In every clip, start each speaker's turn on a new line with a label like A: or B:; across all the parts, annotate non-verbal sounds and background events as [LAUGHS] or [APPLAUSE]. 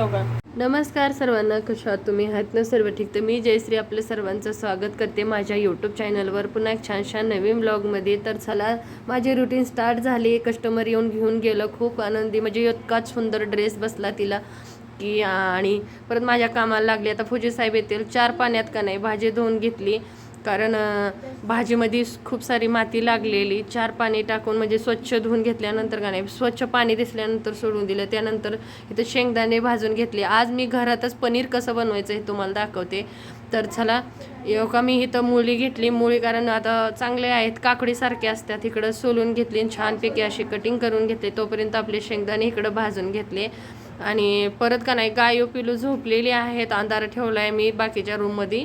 A: नमस्कार सर्वांना कशा आहात तुम्ही? आहात ना सर्व ठीक? तर मी जयश्री आपलं सर्वांचं स्वागत करते माझ्या यूट्यूब चॅनलवर पुन्हा एक छान छान नवीन ब्लॉगमध्ये तर चला माझी रुटीन स्टार्ट झाली. कस्टमर येऊन घेऊन गेलं. खूप आनंदी. म्हणजे इतकाच सुंदर ड्रेस बसला तिला. की आणि परत माझ्या कामाला लागली. आता फुजी साहेब येतील. चार पाण्यात का नाही? भाजी धुवून घेतली. कारण भाजीमध्ये खूप सारी माती लागलेली. चार पाणी टाकून म्हणजे स्वच्छ धुवून घेतल्यानंतर का नाही स्वच्छ पाणी दिसल्यानंतर सोडून दिलं. त्यानंतर इथं शेंगदाणे भाजून घेतले. आज मी घरातच पनीर कसं बनवायचं हे तुम्हाला दाखवते. तर चला येऊ का? मी इथं मुळी घेतली. मुळी कारण आता चांगले आहेत. काकडीसारखे असतात. इकडं सोलून घेतली आणि छानपैकी अशी कटिंग करून घेतली. तोपर्यंत आपले शेंगदाणे इकडं भाजून घेतले. आणि परत का नाही गायो पिलू झोपलेली आहेत. अंधार ठेवला आहे मी बाकीच्या रूममध्ये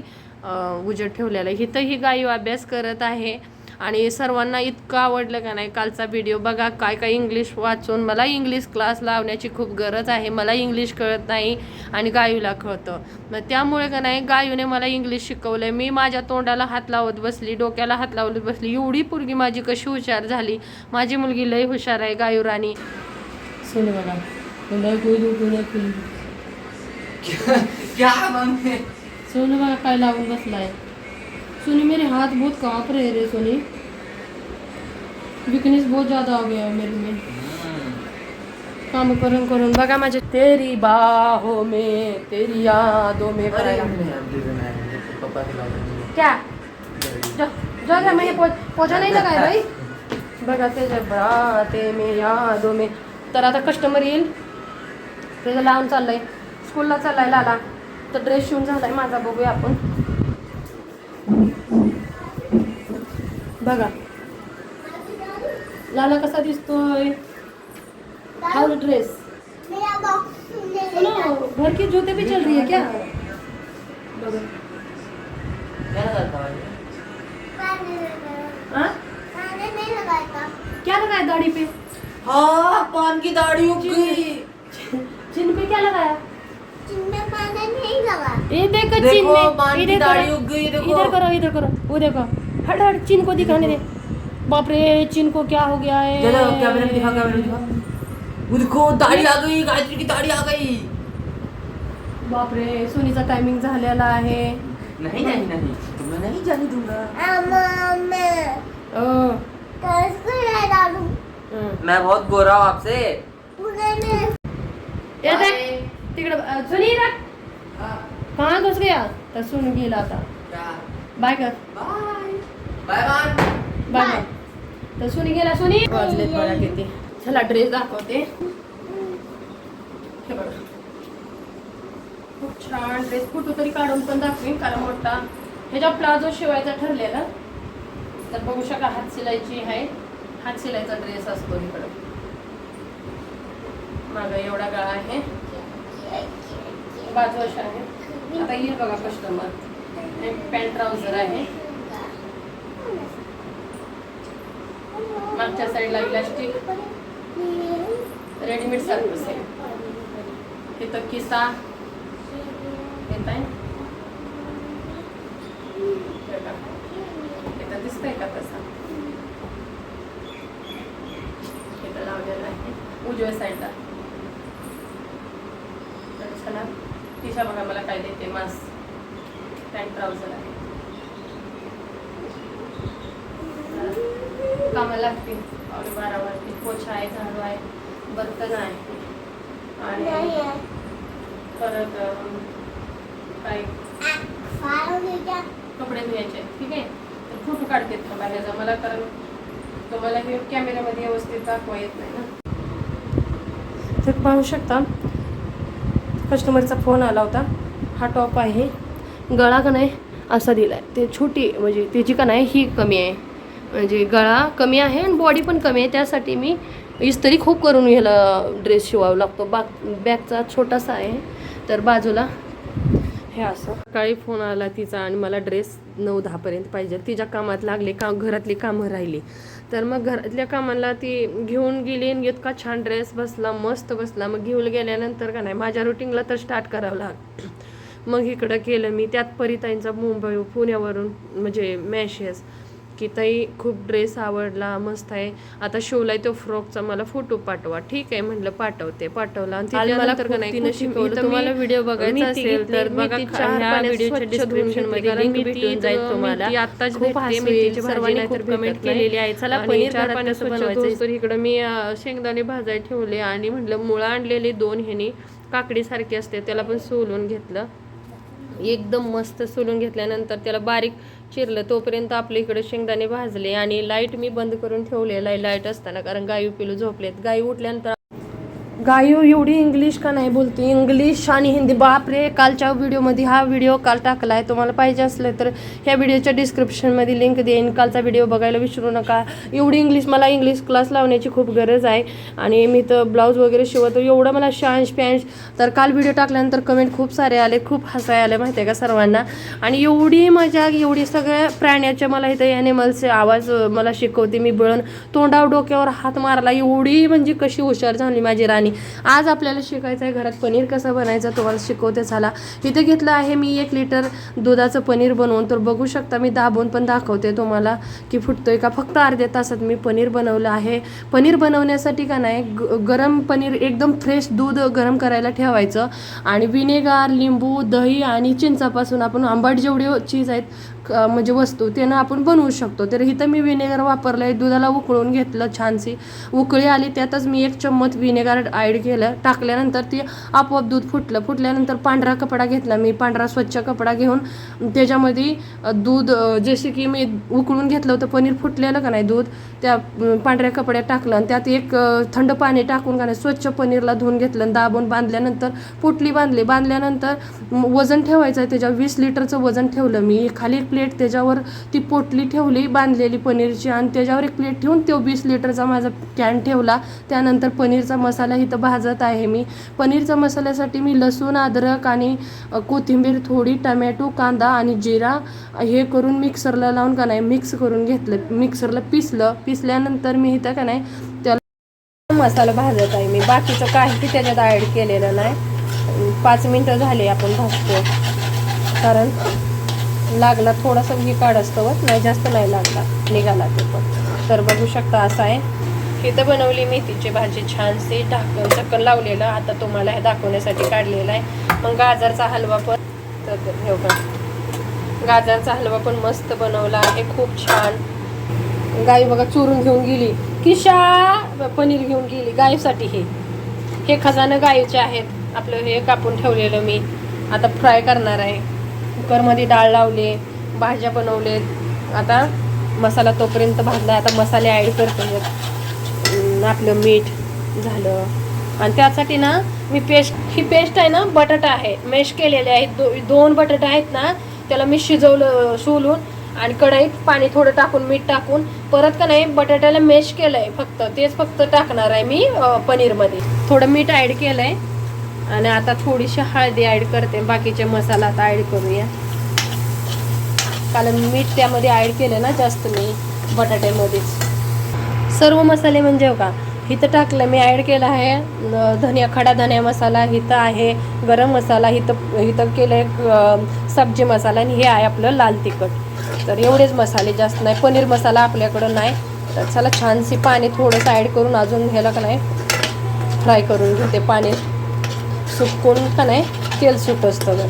A: उजेड ठेवलेला आहे. इथं ही गायू अभ्यास करत आहे. आणि सर्वांना इतकं आवडलं का नाही कालचा व्हिडिओ बघा काय काय इंग्लिश वाचून मला इंग्लिश क्लास लावण्याची खूप गरज आहे मला इंग्लिश कळत नाही आणि गायूला कळतं. मग त्यामुळे का नाही गायूने मला इंग्लिश शिकवलंय. मी माझ्या तोंडाला हात लावत बसली डोक्याला हात लावत बसली. एवढी पोरगी माझी कशी हुशार झाली. माझी मुलगी लय हुशार आहे गायू राणी. सुने बघा
B: क्या
A: लावून बसलाय? सोनी मेरे हाथ बहुत काँप रहे रे सोनी। वीकनेस बहुत ज़्यादा हो गया है मेरे में। काम करून करून बघा माझे तेरी बाहों में तेरी यादों में क्या? जा जा मैं पोछा नहीं लगाय भाई। [LAUGHS] बघा त्याच्या ब्राते में यादों में। तर आता कस्टमर येईल? त्याचं लावून चाललंय स्कूलला चाललाय लाला। तर ड्रेस शिवून झालाय माझा बघूया आपण. बघा. लाला कसा दिसतोय? हाउ ड्रेस घर की जूते भी चल रही है क्या?
B: क्या है?
A: हाँ?
C: नहीं लगाया था
A: दाढ़ी पे?
B: हाँ पान की दाढ़ी उग गई
A: चिन्ह पे क्या लगाया
C: चिन्ह मैंने नहीं लगाया
A: ये देखो चिन्ह में इधर
B: दाढ़ी
A: करो
B: उग गई, देखो।
A: इधर करो इधर करो वो देखो। हट हट चिन्ह को दिखाने दे। बाप रे चिन्ह को क्या हो गया है?
B: चलो कैमरे में दिखा कैमरे में दिखा? वो देखो दाढ़ी आ गई गायत्री की दाढ़ी आ गई।
A: बाप रे सोनीचा टायमिंग झालेला आहे.
B: नहीं नहीं नहीं तुम्हें नहीं जाने दूँगा। मैं बहुत गोरा हूँ आपसे।
A: ये देख तिकडे सुनी रा कहाँ घुस गया? तर सुन गेला आता बाय कर।
B: Bye bye bye
A: bye bye तर सुनी गेला सुनी। वाजलेत बघा किती चला ड्रेस दाखवते। हे बघा। खूप छान ड्रेस फोटो तरी काढून पण दाखवीन कारण मोठा. ह्याच्या प्लाझो शिवायचा ठरलेला तर बघू शका हात शिलायची आहे. हात शिलायचा ड्रेस असतो इकडं. मागं एवढा गळा आहे. बाजू अशा आहे. आता येईल बघा कस्टमर पॅन्ट ट्राउझर आहे. मागच्या साईडला इलास्टिक रेडीमेड सारखंच आहे. इथं किसा येत आहे इथं दिसतंय का तसा? इथं लावलेला आहे. उजव्या साईडला तर चला. तिच्या बघा मला काय देते मास. पॅन्ट ट्राउझर आहे. कामाला लागतील. पावणे बारा वाजतील पोछा आहे झाडू आहे बर्तन आहे. आणि परत काय? कपडे धुवायचे ठीक आहे? तर फोटो काढते थांबा ह्याचा मला कारण तुम्हाला हे कॅमेऱ्यामध्ये व्यवस्थित दाखवा येत नाही ना. तर पाहू शकता कस्टमरचा फोन आला होता. हा टॉप आहे. गळा का नाही? असा दिला आहे ते छोटी म्हणजे त्याची का नाही ही कमी आहे. म्हणजे गळा कमी आहे आणि बॉडी पण कमी आहे. त्यासाठी मी इस्त्री खूप करून ह्याला ड्रेस शिवावा लागतो. बाग बॅगचा छोटासा आहे. तर बाजूला हे असं. सकाळी फोन आला तिचा आणि मला ड्रेस नऊ दहापर्यंत पाहिजे. तिच्या कामात लागले का घरातली कामं राहिली. तर मग घरातल्या कामाला ती घेऊन गेली आणि इतका छान ड्रेस बसला मस्त बसला. मग घेऊन गेल्यानंतर का नाही माझ्या रुटीनला तर स्टार्ट करावं लाग मग इकडं केलं मी त्यात परिताईंचा मुंबई पुण्यावरून म्हणजे मॅशेस की ताई खूप ड्रेस आवडला मस्त आहे आता शिवलाय तो फ्रॉकचा मला फोटो पाठवा ठीक आहे म्हटलं पाठवते पाठवला
B: तुम्हाला व्हिडिओ बघायचा असेल. तर बघा मध्ये भेटून जाईल तुम्हाला. सर्वांनी. केलेली आहे. चला पनीर बनवायचं?
A: तर इकडं मी शेंगदाणे भाजाय ठेवले आणि म्हटलं मुळं आणलेली दोन ह्यानी काकडी सारखी असते त्याला पण सोलून घेतलं एकदम मस्त सोलून घेतल्यानंतर त्याला बारीक चिरलं तोपर्यंत आपल्या इकडे शेंगदाणे भाजले आणि लाइट मी बंद करून ठेवलेला आहे. लाइट असताना कारण गायी पिलू झोपलेत. गाई उठल्यानंतर गायू एवढी इंग्लिश का नाही बोलते? इंग्लिश आणि हिंदी. बापरे कालच्या व्हिडिओमध्ये हा व्हिडिओ काल टाकला आहे तुम्हाला पाहिजे असलं तर ह्या व्हिडिओच्या डिस्क्रिप्शनमध्ये लिंक देईन. कालचा व्हिडिओ बघायला विसरू नका. एवढी इंग्लिश मला इंग्लिश क्लास लावण्याची खूप गरज आहे. आणि मी तर ब्लाऊज वगैरे शिवतो. एवढं मला शांश पॅन्श तर काल व्हिडिओ टाकल्यानंतर कमेंट खूप सारे आले. खूप हसाय आले माहिती आहे का सर्वांना? आणि एवढी मजा एवढी सगळ्या प्राण्याच्या मला इथं ॲनिमल्सचे आवाज मला शिकवते. मी बळून तोंडावर डोक्यावर हात मारला. एवढी म्हणजे कशी हुशार झाली माझी राणी. आज आपल्याला शिकायचं आहे. घरात पनीर कसं बनायचं तुम्हाला शिकवते झाला इथे घेतलं आहे मी एक लिटर दुधाचं पनीर बनवून. तर बघू शकता मी दाबून पण दाखवते तुम्हाला की फुटतोय का. फक्त अर्ध्या तासात मी पनीर बनवलं आहे. पनीर बनवण्यासाठी का नाही ग- गरम पनीर एकदम फ्रेश दूध गरम करायला ठेवायचं. आणि विनेगार लिंबू दही आणि चिंचापासून आपण आंबट जेवढे चीज आहेत म्हणजे वस्तू त्यानं आपण बनवू शकतो. तर इथं मी विनेगर वापरलं आहे दुधाला उकळून घेतलं छानशी. उकळी आली त्यातच मी एक चम्मच विनेगर साईड केलं टाकल्यानंतर ती आपोआप दूध फुटलं. फुटल्यानंतर पांढरा कपडा घेतला. मी पांढरा स्वच्छ कपडा घेऊन त्याच्यामध्ये दूध जसे की मी उकळून घेतलं होतं पनीर फुटलेलं का नाही दूध त्या पांढऱ्या कपड्यात टाकलं आणि त्यात एक थंड पाणी टाकून का नाही स्वच्छ पनीरला धुवून घेतलं आणि दाबून बांधल्यानंतर पुटली बांधली. बांधल्यानंतर वजन ठेवायचं आहे त्याच्यावर वीस लिटरचं वजन ठेवलं मी. खाली एक प्लेट त्याच्यावर ती पोटली ठेवली बांधलेली पनीरची आणि त्याच्यावर एक प्लेट ठेवून तो वीस लिटरचा माझा कॅन ठेवला. त्यानंतर पनीरचा मसाला इथं भाजत आहे मी. पनीरच्या मसाल्यासाठी मी लसूण अद्रक आणि कोथिंबीर थोडी टमॅटो कांदा आणि जिरा हे करून मिक्सरला लावून का नाही मिक्स करून घेतलं. मिक्सरला पिसलं. पिसल्यानंतर मी इथं का नाही त्याला मसाला भाजत आहे मी. बाकीचं काही त्याच्यात ॲड केलेलं नाही. पाच मिनटं झाले आपण भाजतो कारण लागला थोडासा घी काढ असतो नाही जास्त नाही लागला. निघाला ते पण. तर बघू शकता असं आहे. इथं बनवली मेथीची भाजी छानशी ढाकून चक्कन लावलेलं. आता तुम्हाला हे दाखवण्यासाठी काढलेलं आहे. मग गाजरचा हलवा पण तर का? गाजरचा हलवा पण मस्त बनवला आहे. खूप छान. गाई बघा चोरून घेऊन गेली. किशा! पनीर घेऊन गेली. गायसाठी हे. हे खजानं गायचे आहेत. आपलं हे कापून ठेवलेलं मी. आता फ्राय करणार आहे. कुकरमध्ये डाळ लावले भाज्या बनवलेत. आता मसाला तोपर्यंत भाजला आता मसाले ॲड करते आपलं मीठ झालं. आणि त्यासाठी ना मी पेस्ट ही पेस्ट आहे ना बटाटा आहे. मेश केलेले आहेत. दो दोन बटाटा आहेत ना त्याला मी शिजवलं सोलून आणि कढईत पाणी थोडं टाकून मीठ टाकून. परत का नाही बटाट्याला मेश केलं आहे फक्त. तेच फक्त टाकणार आहे मी पनीरमध्ये. थोडं मीठ ॲड केलं आहे आणि आता थोडीशी हळदी ॲड करते. बाकीचे मसाला आता ॲड करूया. कारण मीठ त्यामध्ये ॲड केलं ना जास्त मी बटाट्यामध्येच. सर्व मसाले म्हणजे हो का इथं टाकलं मी ॲड केलं आहे धनिया खडा धनिया मसाला इथं आहे गरम मसाला इथं इथं केलं आहे सब्जी मसाला आणि हे आहे आपलं लाल तिखट. तर एवढेच मसाले जास्त नाही पनीर मसाला आपल्याकडं नाही. तर चला छानशी पाणी थोडंसं ॲड करून अजून ह्याला का नाही फ्राय करून घेते. पाणी सुकून का नाही तेल सुट असतं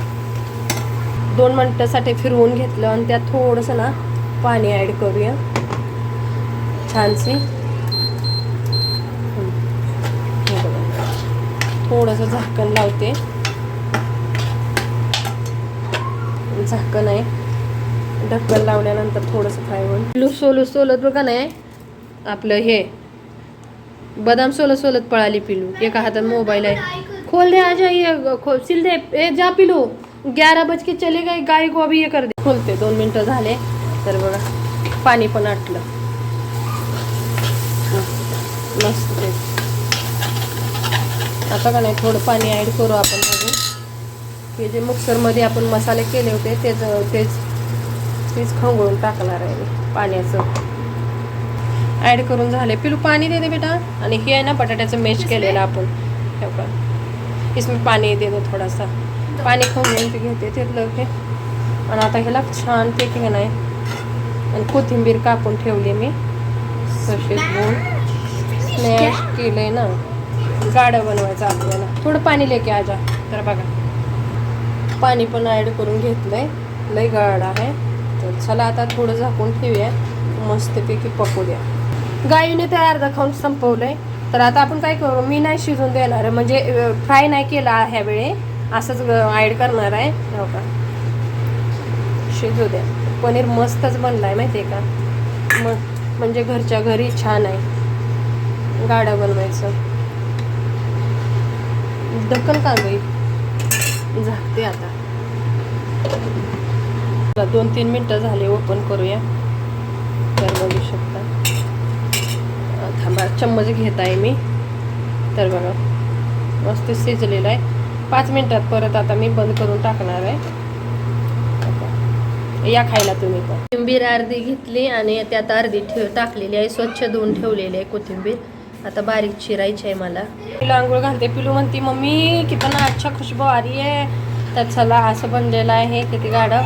A: दोन मिनटासाठी फिरवून घेतलं आणि त्यात थोडंसं ना पाणी ॲड करूया. छानशी हे थोडंसं झाकण लावते. झाकण आहे. ढक्कन लावल्यानंतर थोडंसं फ्राय होईल. लू सोलत बघा नाही आपलं हे. बदाम सोलत सोलत पळाली पिलू. एका हातात मोबाईल आहे. खोल दे आ जाइए खोल सिल दे. ए जा पिलू. ग्यारह बज के चले गए. गाय को अभी ये कर दे. खोलते. दोन मिनटं झाले. तर बघा पाणी पण आटलं. मस्त आता का नाही थोडं पाणी ॲड करू आपण अजून हे जे मिक्सरमध्ये आपण मसाले केले होते तेच तेच तेच खंगळून टाकणार आहे मी पाण्याचं. ॲड करून झाले. पिलू पाणी दे दे बेटा. आणि हे आहे ना बटाट्याचं मॅश केलेलं आपण. हे बघा. इसमें पाणी दे दो थोडासा. पाणी खंगळून ते घेते त्यातलं हे आणि आता ह्याला छान पैकी नाही आणि कोथिंबीर कापून ठेवली मी. तसेच दोन स्मॅश केलंय ना. गाडं बनवायचं आपल्याला थोडं पाणी लेके आजा तर बघा. पाणी पण ॲड करून घेतलंय. लय गाड आहे. तर चला आता थोडं झाकून ठेवूया. मस्तपैकी पकू द्या गाईने ते अर्धा खाऊन संपवलंय. तर आता आपण काय करू? मी नाही शिजून देणार. म्हणजे फ्राय नाही केला ह्या वेळे. असंच ॲड करणार आहे. हो का? शिजू द्या. पनीर मस्तच बनलाय माहिती आहे का? मग म्हणजे घरच्या घरी छान आहे. गाडा बनवायचं. दक्कन का गई झाकते आता. दोन तीन मिनटं झाले ओपन करूया. तर बघू शकता. थांबा चम्मच घेत आहे मी. तर बघा मस्त शिजलेलं आहे. पाच मिनटात परत आता मी बंद करून टाकणार आहे. या खायला तुम्ही कोथिंबीर अर्धी घेतली आणि त्यात अर्धी ठेव टाकलेली आहे. स्वच्छ धुवून ठेवलेली आहे कोथिंबीर. आता बारीक चिरायची आहे मला. तिला आंघोळ घालते. पिलू म्हणती मम्मी कितना अच्छा खुशबू आ रही आहे. तर चला असं बनलेलं आहे. किती गाडं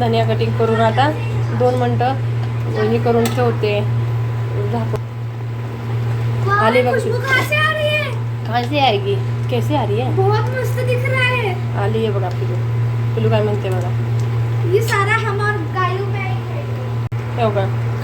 A: धनिया कटिंग करून आता दोन मिनटं हे करून ठेवते. झाकून. आली बघ.
C: खुशबू कहाँ से आ रही है
A: कहाँ से आएगी कैसे आ रही है
C: बहुत मस्त दिख रहा है.
A: आली आहे बघा पिलू. पिलू काय म्हणते बघा.
C: ये सारा हमार
A: का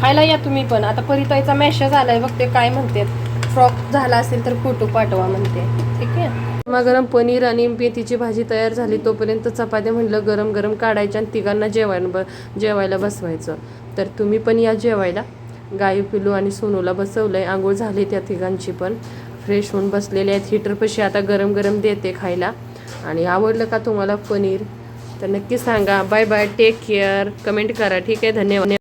A: खायला या तुम्ही पण. आता परिताईचा मेसेज आलाय बघ ते काय म्हणते? फ्रॉक झाला असेल तर फोटो पाठवा म्हणते. ठीक आहे? मग गरम पनीर आणि मेथीची भाजी तयार झाली तोपर्यंत चपात्या म्हणलं गरम गरम काढायच्या आणि तिघांना जेवायला ब जेवायला बसवायचं. तर तुम्ही पण या जेवायला. गायू पिलू आणि सोनूला बसवलंय. आंघोळ झाली त्या तिघांची पण. फ्रेश होऊन बसलेले आहेत. हिटरपाशी आता गरम गरम देते खायला. आणि आवडलं का तुम्हाला पनीर? तर नक्की सांगा. Bye bye take care comment करा. ठीक आहे? धन्यवाद.